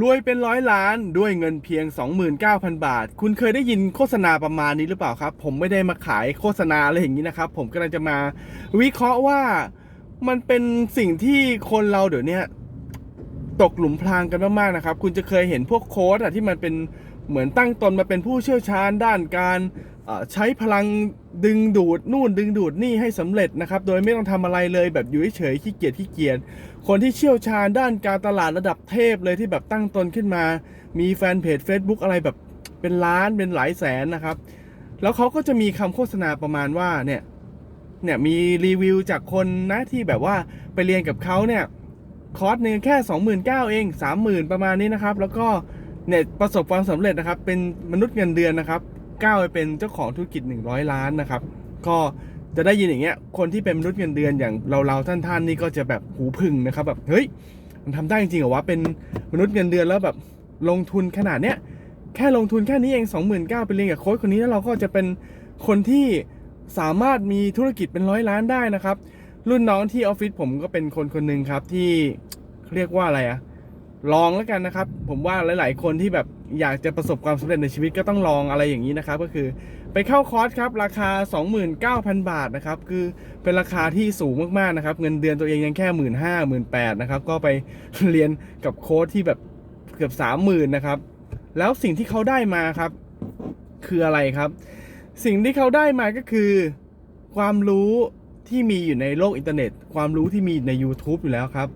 รวยเป็นร้อยล้านด้วยเงินเพียง 29,000 บาท คุณเคยได้ยินโฆษณาประมาณนี้หรือเปล่าครับ ผมไม่ได้มาขายโฆษณาอะไรอย่างนี้นะครับ ผมกำลังจะมาวิเคราะห์ว่ามันเป็นสิ่งที่คนเราเดี๋ยวนี้ตกหลุมพรางกันมากๆนะครับ คุณจะเคยเห็นพวกโค้ดอะที่มันเป็นเหมือนตั้งตนมาเป็นผู้เชี่ยวชาญด้านการ ใช้พลังดึงดูดนู่นดึงดูดนี่ให้สำเร็จนะครับ โดยไม่ต้องทำอะไรเลยแบบอยู่เฉยๆขี้เกียจขี้เกียจคนที่เชี่ยวชาญด้านการตลาดระดับเทพเลยที่แบบตั้งตนขึ้นมา มีแฟนเพจ Facebook อะไรแบบเป็นล้านเป็นหลายแสนนะครับ แล้วเขาก็จะมีคำโฆษณาประมาณว่าเนี่ยเนี่ยมีรีวิวจากคนนะที่แบบว่าไปเรียนกับเขาเนี่ยคอร์สหนึ่งแค่ 29,000เอง 30,000 ประมาณนี้นะครับ แล้วก็เนี่ยประสบความสำเร็จนะครับ เป็นมนุษย์เงินเดือนนะครับ ก้าวไปเป็นเจ้าของธุรกิจ 100 ล้านนะครับ ก็จะได้ยินอย่างเงี้ย คนที่เป็นมนุษย์เงินเดือนอย่างเราๆท่านๆนี่ก็จะแบบหูพึ่งนะครับแบบเฮ้ยมันทำได้จริงๆเหรอวะเป็นมนุษย์เงินเดือนแล้วแบบลงทุนขนาดเนี้ยแค่ลงทุนแค่นี้เอง29,000ไปเรียนกับโค้ชคนนี้แล้วเราก็จะเป็นคนที่สามารถมีธุรกิจเป็นร้อยล้านได้นะครับ รุ่นน้องที่ออฟฟิศผมก็เป็นคนคนหนึ่งครับที่เรียกว่าอะไรอะ ลองแล้วกันนะครับ ผมว่าหลาย ๆ คนที่แบบอยากจะประสบความสำเร็จในชีวิตก็ต้องลองอะไรอย่างนี้นะครับ ก็คือไปเข้าคอร์สครับ ราคา 29,000 บาทนะครับ คือเป็นราคาที่สูงมาก ๆ นะครับ เงินเดือนตัวเองยังแค่1 5 0 0 0 0 1 8 0 0นะครับ ก็ไปเรียนกับโค้ชที่แบบเกือบ30,000นะครับ แล้วสิ่งที่เขาได้มาครับ คืออะไรครับ สิ่งที่เขาได้มาก็คือ ความรู้ที่มีอยู่ในโลกอินเทอร์เน็ต ความรู้ที่มีใน YouTube อยู่แล้วครับ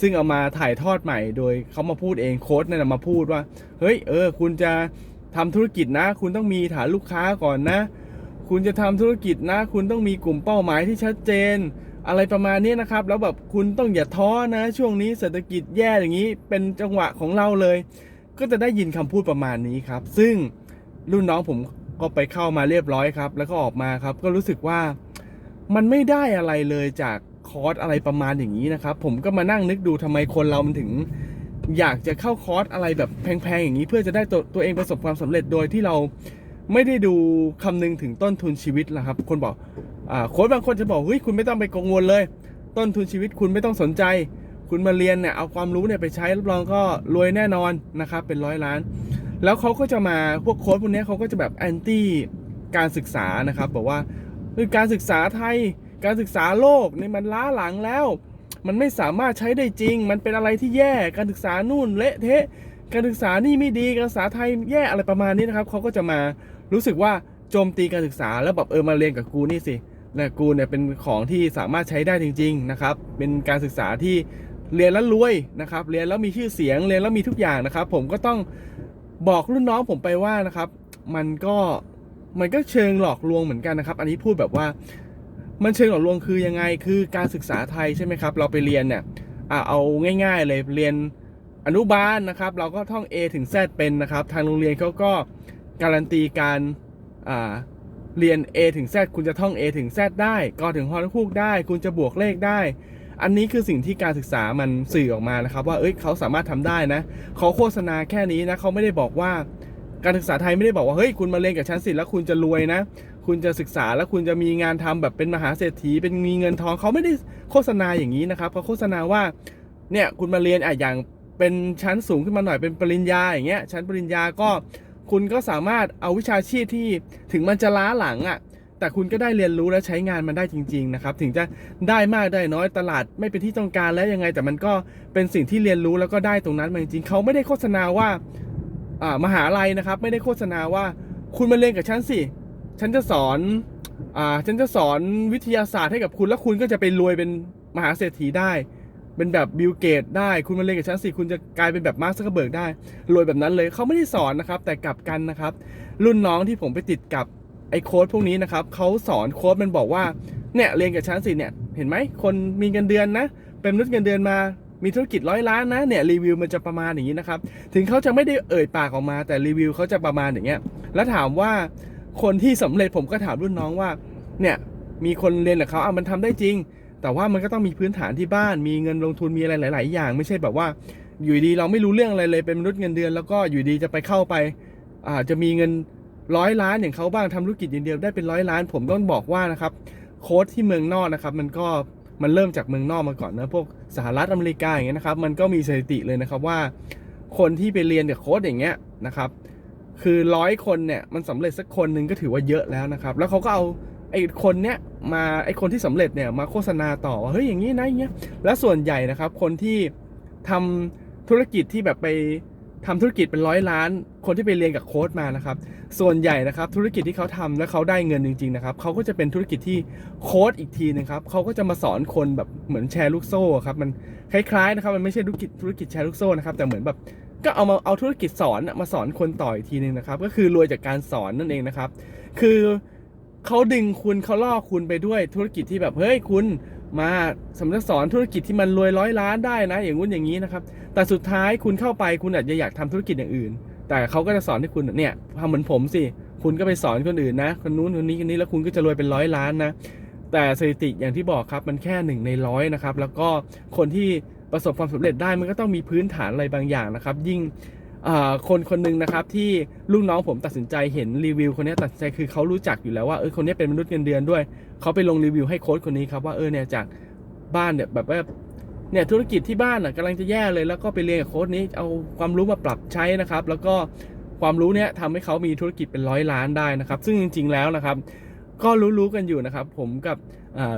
ซึ่งเอามาถ่ายทอดใหม่โดยเขามาพูดเองโค้ดเนี่ยนมาพูดว่า เฮ้ยเออ คุณจะทำธุรกิจนะ คุณต้องมีฐานลูกค้าก่อนนะ คุณจะทำธุรกิจนะ คุณต้องมีกลุ่มเป้าหมายที่ชัดเจน อะไรประมาณนี้นะครับ แล้วแบบคุณต้องอย่าท้อนะ ช่วงนี้เศรษฐกิจแย่อย่างนี้เป็นจังหวะของเราเลย ก็จะได้ยินคำพูดประมาณนี้ครับ ซึ่งรุ่นน้องผมก็ไปเข้ามาเรียบร้อยครับ แล้วก็ออกมาครับ ก็รู้สึกว่ามันไม่ได้อะไรเลยจาก คอร์สอะไรประมาณอย่างนี้นะครับ ผมก็มานั่งนึกดูทำไมคนเรามันถึง อยากจะเข้าคอร์สอะไรแบบแพงๆอย่างนี้เพื่อจะได้ตัวตัวเองประสบความสำเร็จโดยที่เราไม่ได้ดูคำนึงถึงต้นทุนชีวิตละครับ คนบอกอ่าโค้ชบางคนจะบอกเฮ้ยคุณไม่ต้องไปกังวลเลย ต้นทุนชีวิตคุณไม่ต้องสนใจ คุณมาเรียนเนี่ยเอาความรู้เนี่ยไปใช้รับรองก็รวยแน่นอนนะครับเป็นร้อยล้าน แล้วเขาก็จะมาพวกโค้ชพวกนี้เขาก็จะแบบแอนตี้การศึกษานะครับบอกว่าการศึกษาไทย การศึกษาโลกนี่มันล้าหลังแล้ว มันไม่สามารถใช้ได้จริง มันเป็นอะไรที่แย่การศึกษานู่นเละเทะ การศึกษานี่ไม่ดีการศึกษาไทยแย่อะไรประมาณนี้นะครับเขาก็จะมารู้สึกว่าโจมตีการศึกษาแล้วแบบเออมาเรียนกับกูนี่สินะกูเนี่ยเป็นของที่สามารถใช้ได้จริง ๆนะครับ เป็นการศึกษาที่เรียนแล้วรวยนะครับ เรียนแล้วมีชื่อเสียงเรียนแล้วมีทุกอย่างนะครับ ผมก็ต้องบอกรุ่นน้องผมไปว่านะครับ มันก็มันก็เชิงหลอกลวงเหมือนกันนะครับ อันนี้พูดแบบว่า มันเชิงหลอกลวงคือยังไงคือการศึกษาไทยใช่ไหมครับ เราไปเรียนเนี่ยเอาง่าย ๆ เลยเรียนอนุบาลนะครับ เราก็ท่อง A ถึง Z เป็นนะครับ ทางโรงเรียนเขาก็การันตีการเรียน A ถึง Z คุณจะท่อง A ถึง Z ได้ก็ถึงฮอลคูกได้ คุณจะบวกเลขได้ อันนี้คือสิ่งที่การศึกษามันสื่อออกมานะครับ ว่าเอ้ยเขาสามารถทำได้นะเขาโฆษณาแค่นี้นะเขาไม่ได้บอกว่าการศึกษาไทยไม่ได้บอกว่าเฮ้ยคุณมาเรียนกับฉันสิแล้วคุณจะรวยนะ คุณจะศึกษาแล้วคุณจะมีงานทำแบบเป็นมหาเศรษฐี เป็นมีเงินทองเขาไม่ได้โฆษณาอย่างนี้นะครับเขาโฆษณาว่าเนี่ยคุณมาเรียนอะอย่างเป็นชั้นสูงขึ้นมาหน่อยเป็นปริญญาอย่างเงี้ยชั้นปริญญาก็คุณก็สามารถเอาวิชาชีพที่ถึงมันจะล้าหลังอะแต่คุณก็ได้เรียนรู้และใช้งานมันได้จริง ๆ นะครับ ถึงจะได้มากได้น้อยตลาดไม่เป็นที่ต้องการแล้วยังไง แต่มันก็เป็นสิ่งที่เรียนรู้แล้วก็ได้ตรงนั้นมาจริงๆเขาไม่ได้โฆษณาว่าอ่ามหาลัยนะครับ ไม่ได้โฆษณาว่าคุณมาเรียนกับฉันสิ ฉันจะสอนอ่าฉันจะสอนวิทยาศาสตร์ให้กับคุณแล้วคุณก็จะไปรวยเป็นมหาเศรษฐีได้ เป็นแบบบิลเกตได้คุณมาเรียนกับฉันสิคุณจะกลายเป็นแบบมาร์คซักเคอร์เบิร์กได้รวยแบบนั้นเลยเขาไม่ได้สอนนะครับ แต่กลับกันนะครับ รุ่นน้องที่ผมไปติดกับไอ้โค้ดพวกนี้นะครับเขาสอนโค้ดมันบอกว่าเนี่ยเรียนกับฉันสิเนี่ยเห็นไหมคนมีเงินเดือนนะ เป็นมนุษย์เงินเดือนมามีธุรกิจร้อยล้านนะเนี่ยรีวิวมันจะประมาณอย่างนี้นะครับ ถึงเขาจะไม่ได้เอ่ยปากออกมา แต่รีวิวเขาจะประมาณอย่างเงี้ยแล้วถามว่า คนที่สำเร็จผมก็ถามรุ่นน้องว่า เนี่ยมีคนเรียนกับเขาอะมันทำได้จริง แต่ว่ามันก็ต้องมีพื้นฐานที่บ้าน มีเงินลงทุนมีอะไรหลาย ๆ อย่าง ไม่ใช่แบบว่า อยู่ดีเราไม่รู้เรื่องอะไรเลยเป็นมนุษย์เงินเดือน แล้วก็อยู่ดีจะไปเข้าไปอ่าจะมีเงินร้อยล้านอย่างเขาบ้างทำธุรกิจอย่างเดียวได้เป็นร้อยล้าน ผมต้องบอกว่านะครับโค้ดที่เมืองนอกนะครับ มันก็มันเริ่มจากเมืองนอกมาก่อนนะพวกสหรัฐอเมริกาอย่างเงี้ยนะครับ มันก็มีสถิติเลยนะครับว่า คนที่ไปเรียนกับโค้ดอย่างเงี้ยนะครับ คือร้อยคนเนี่ยมันสำเร็จสักคนหนึ่งก็ถือว่าเยอะแล้วนะครับ แล้วเขาก็เอาไอ้คนเนี้ยมาไอ้คนที่สำเร็จเนี่ยมาโฆษณาต่อว่าเฮ้ยอย่างนี้นะอย่างเงี้ยแล้วส่วนใหญ่นะครับ คนที่ทำธุรกิจที่แบบไปทำธุรกิจเป็นร้อยล้าน คนที่ไปเรียนกับโค้ดมานะครับ ส่วนใหญ่นะครับ ธุรกิจที่เขาทำแล้วเขาได้เงินจริงๆนะครับเขาก็จะเป็นธุรกิจที่โค้ดอีกทีนึงครับเขาก็จะมาสอนคนแบบเหมือนแชร์ลูกโซ่ครับมันคล้ายๆนะครับมันไม่ใช่ธุรกิจธุรกิจแชร์ลูกโซ่นะครับแต่เหมือนแบบ ก็เอามาเอาธุรกิจสอนมาสอนคนต่ออีกทีนึงนะครับ ก็คือรวยจากการสอนนั่นเองนะครับ คือเขาดึงคุณเขาล่อคุณไปด้วยธุรกิจที่แบบเฮ้ยคุณมาสำนักสอนธุรกิจที่มันรวยร้อยล้านได้นะ อย่างงู้นอย่างนี้นะครับ แต่สุดท้ายคุณเข้าไปคุณอาจจะอยากทำธุรกิจอย่างอื่น แต่เขาก็จะสอนให้คุณเนี่ยทำเหมือนผมสิคุณก็ไปสอนคนอื่นนะ คนนู้นคนนี้คนนี้แล้วคุณก็จะรวยเป็นร้อยล้านนะแต่สถิติอย่างที่บอกครับมันแค่หนึ่งในร้อยนะครับ แล้วก็คนที่ ประสบความสำเร็จได้มันก็ต้องมีพื้นฐานอะไรบางอย่างนะครับ ยิ่งคนคนหนึ่งนะครับที่ลูกน้องผมตัดสินใจเห็นรีวิวคนนี้ตัดสินใจคือเขารู้จักอยู่แล้วว่าเออคนนี้เป็นมนุษย์เงินเดือนด้วยเขาไปลงรีวิวให้โค้ชคนนี้ครับว่าเออเนี่ยจากบ้านเนี่ยแบบว่าเนี่ยธุรกิจที่บ้านอะกำลังจะแย่เลยแล้วก็ไปเรียนกับโค้ชนี้เอาความรู้มาปรับใช้นะครับ แล้วก็ความรู้เนี้ยทำให้เขามีธุรกิจเป็นร้อยล้านได้นะครับ ซึ่งจริง ๆ แล้วนะครับ ก็รู้ๆกันอยู่นะครับ ผมกับ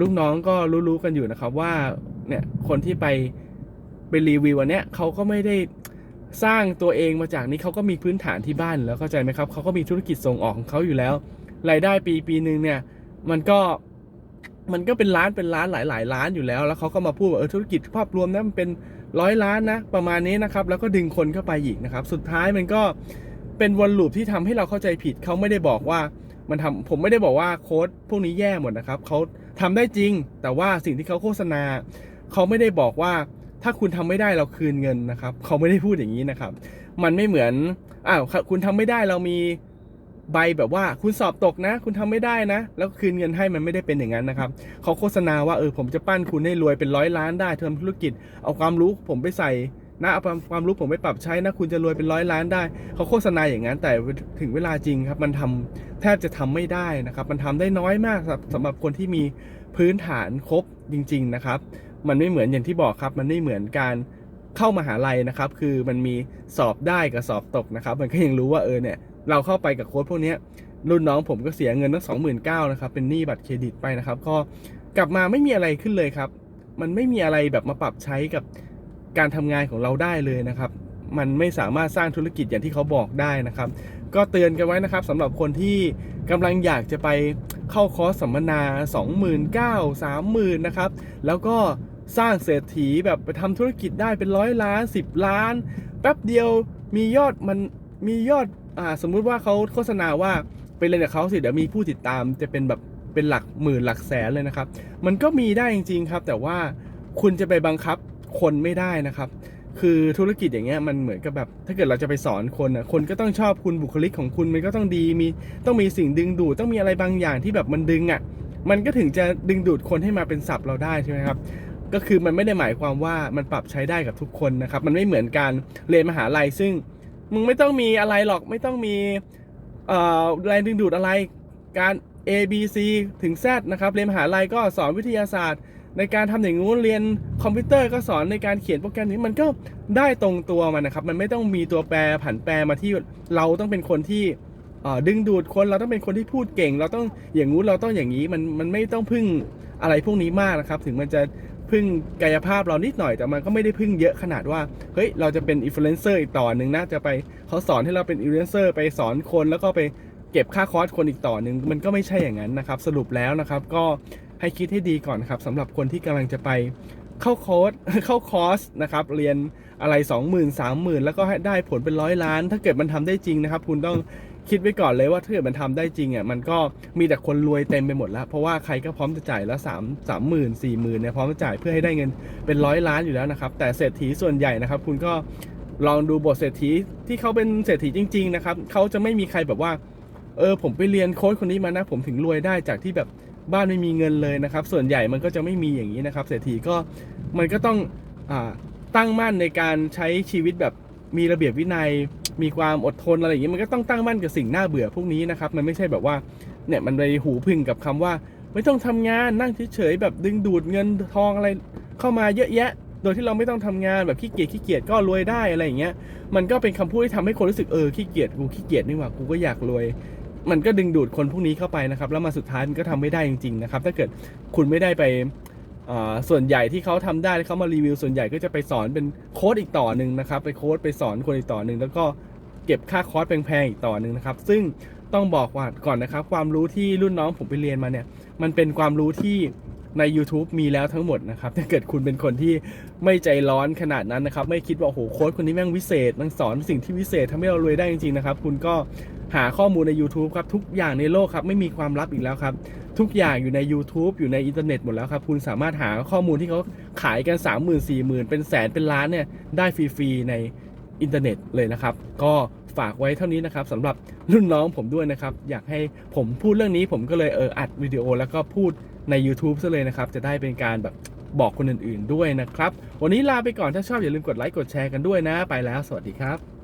ลูกน้องก็รู้ๆกันอยู่นะครับว่าเนี่ยคนที่ไป ไปรีวิวอันเนี้ยเขาก็ไม่ได้สร้างตัวเองมาจากนี้เขาก็มีพื้นฐานที่บ้านแล้วเข้าใจไหมครับเขาก็มีธุรกิจส่งออกของเขาอยู่แล้วรายได้ปีปีหนึ่งเนี่ยมันก็มันก็เป็นล้านเป็นล้านหลายหลายล้านอยู่แล้ว แล้วเขาก็มาพูดว่าเออธุรกิจภาพรวมนะมันเป็นร้อยล้านนะประมาณนี้นะครับแล้วก็ดึงคนเข้าไปอีกนะครับ สุดท้ายมันก็เป็นวนลูปที่ทำให้เราเข้าใจผิดเขาไม่ได้บอกว่ามันทำผมไม่ได้บอกว่าโค้ดพวกนี้แย่หมดนะครับเขาทำได้จริง แต่ว่าสิ่งที่เขาโฆษณาเขาไม่ได้บอกว่า ถ้าคุณทำไม่ได้เราคืนเงินนะครับ เขาไม่ได้พูดอย่างนี้นะครับ มันไม่เหมือนอ้าวคุณทำไม่ได้เรามีใบแบบว่าคุณสอบตกนะ คุณทำไม่ได้นะ แล้วคืนเงินให้มันไม่ได้เป็นอย่างนั้นนะครับ เขาโฆษณาว่าเออผมจะปั้นคุณให้รวยเป็นร้อยล้านได้ทำธุรกิจ เอาความรู้ผมไปใส่นะเอาความรู้ผมไปปรับใช้นะคุณจะรวยเป็นร้อยล้านได้ เขาโฆษณาอย่างนั้นแต่ถึงเวลาจริงครับ มันทำแทบจะทำไม่ได้นะครับ มันทำได้น้อยมากสำหรับสำหรับคนที่มีพื้นฐานครบจริง ๆ นะครับ มันไม่เหมือนอย่างที่บอกครับ มันไม่เหมือนการเข้ามหาลัยนะครับ คือมันมีสอบได้กับสอบตกนะครับ มันก็ยังรู้ว่าเออเนี่ยเราเข้าไปกับโค้ดพวกนี้รุ่นน้องผมก็เสียเงินตั้งสองหมื่นเก้านะครับเป็นหนี้บัตรเครดิตไปนะครับ ก็กลับมาไม่มีอะไรขึ้นเลยครับ มันไม่มีอะไรแบบมาปรับใช้กับการทำงานของเราได้เลยนะครับ มันไม่สามารถสร้างธุรกิจอย่างที่เขาบอกได้นะครับ ก็เตือนกันไว้นะครับสำหรับคนที่กำลังอยากจะไปเข้าคอร์สสัมมนา 29,000 30,000นะครับแล้วก็ สร้างเศรษฐีแบบไปทำธุรกิจได้เป็นร้อยล้าน10ล้าน แป๊บเดียวมียอดมันมียอดอ่าสมมุติว่าเขาโฆษณาว่าไปเรียนกับเขาสิเดี๋ยวมีผู้ติดตามจะเป็นแบบเป็นหลักหมื่นหลักแสนเลยนะครับ มันก็มีได้จริงๆครับ แต่ว่าคุณจะไปบังคับคนไม่ได้นะครับ คือธุรกิจอย่างเงี้ยมันเหมือนกับแบบ ถ้าเกิดเราจะไปสอนคนอะคนก็ต้องชอบคุณบุคลิกของคุณมันก็ต้องดีมีต้องมีสิ่งดึงดูดต้องมีอะไรบางอย่างที่แบบมันดึงอะมันก็ถึงจะดึงดูดคนให้มาเป็นศัพท์เราได้ใช่ไหมครับ ก็คือมันไม่ได้หมายความว่ามันปรับใช้ได้กับทุกคนนะครับ มันไม่เหมือนการเรียนมหาลัย ซึ่งมึงไม่ต้องมีอะไรหรอก ไม่ต้องมีแรงดึงดูดอะไร การ A B C ถึง Z นะครับ เรียนมหาลัยก็สอนวิทยาศาสตร์ ในการทำอย่างงู้น เรียนคอมพิวเตอร์ก็สอนในการเขียนโปรแกรมนี้ มันก็ได้ตรงตัวมันนะครับ มันไม่ต้องมีตัวแปรผันแปรมาที่เราต้องเป็นคนที่ดึงดูดคนเราต้องเป็นคนที่พูดเก่ง เราต้องอย่างงู้นเราต้องอย่างนี้ มันมันไม่ต้องพึ่งอะไรพวกนี้มากนะครับ ถึงมันจะ พึ่งกายภาพเรานิดหน่อยแต่มันก็ไม่ได้พึ่งเยอะขนาดว่าเฮ้ยเราจะเป็นอินฟลูเอนเซอร์อีกต่อหนึ่งนะจะไปเขาสอนให้เราเป็นอินฟลูเอนเซอร์ไปสอนคนแล้วก็ไปเก็บค่าคอร์สคนอีกต่อหนึ่งมันก็ไม่ใช่อย่างนั้นนะครับ สรุปแล้วนะครับก็ให้คิดให้ดีก่อนครับสำหรับคนที่กำลังจะไปเข้าโค้ดเข้าคอร์สนะครับเรียนอะไร 20,000 30,000 แล้วก็ได้ผลเป็นร้อยล้าน ถ้าเกิดมันทำได้จริงนะครับ คุณต้อง คิดไว้ก่อนเลยว่าถ้าเกิดมันทำได้จริงอะมันก็มีแต่คนรวยเต็มไปหมดแล้ว เพราะว่าใครก็พร้อมจะจ่ายแล้ว3 3 0 0 0 0 4 0 0 0 0เนี่ยพร้อมจะจ่ายเพื่อให้ได้เงินเป็นร้อยล้านอยู่แล้วนะครับ แต่เศรษฐีส่วนใหญ่นะครับ คุณก็ลองดูบทเศรษฐีที่เขาเป็นเศรษฐีจริง ๆ นะครับเขาจะไม่มีใครแบบว่าเออผมไปเรียนโค้ชคนนี้มานะ ผมถึงรวยได้จากที่แบบบ้านไม่มีเงินเลยนะครับ ส่วนใหญ่มันก็จะไม่มีอย่างนี้นะครับ เศรษฐีก็มันก็ต้องอตั้งมั่นในการใช้ชีวิตแบบมีระเบียบวินัย มีความอดทนอะไรอย่างนี้มันก็ต้องตั้งมั่นกับสิ่งน่าเบื่อพวกนี้นะครับมันไม่ใช่แบบว่าเนี่ยมันไปหูพึ่งกับคำว่า ไม่ต้องทำงานนั่งเฉยๆแบบดึงดูดเงินทองอะไรเข้ามาเยอะแยะ โดยที่เราไม่ต้องทำงานแบบขี้เกียจขี้เกียจก็รวยได้อะไรอย่างเงี้ยมันก็เป็นคำพูดที่ทำให้คนรู้สึกเออขี้เกียจกูขี้เกียจนี่หว่ากูก็อยากรวยมันก็ดึงดูดคนพวกนี้เข้าไปนะครับ แล้วมาสุดท้ายมันก็ทำไม่ได้จริงๆนะครับ ถ้าเกิดคุณไม่ได้ไปอ่าส่วนใหญ่ที่เขาทำได้เขามารีวิวส่วนใหญ่ก็จะไปสอนเป็นโค้ดอีกต่อหนึ่งนะครับ ไปโค้ดไปสอนคนอีกต่อหนึ่งแล้วก็ เก็บค่าคอร์สแพงๆอีกต่อหนึ่งนะครับ ซึ่งต้องบอกว่าก่อนนะครับ ความรู้ที่รุ่นน้องผมไปเรียนมาเนี่ย มันเป็นความรู้ที่ใน YouTube มีแล้วทั้งหมดนะครับถ้าเกิดคุณเป็นคนที่ไม่ใจร้อนขนาดนั้นนะครับ ไม่คิดว่าโอ้โหโค้ดคนนี้แม่งวิเศษมันสอนสิ่งที่วิเศษทำให้เรารวยได้จริงๆนะครับ คุณก็หาข้อมูลใน YouTube ครับ ทุกอย่างในโลกครับ ไม่มีความลับอีกแล้วครับ ทุกอย่างอยู่ใน YouTube อยู่ในอินเทอร์เน็ตหมดแล้วครับ คุณสามารถหาข้อมูลที่เขาขายกัน 3 0 0 0 0 4 0 0 0 0 เป็นแสนเป็นล้านเนี่ยได้ฟรีๆใน อินเทอร์เน็ตเลยนะครับ ก็ฝากไว้เท่านี้นะครับสำหรับรุ่นน้องผมด้วยนะครับ อยากให้ผมพูดเรื่องนี้ผมก็เลยเอออัดวิดีโอแล้วก็พูดใน YouTube ซะเลยนะครับ จะได้เป็นการแบบบอกคนอื่นๆด้วยนะครับ วันนี้ลาไปก่อนถ้าชอบอย่าลืมกดไลค์กดแชร์กันด้วยนะ ไปแล้วสวัสดีครับ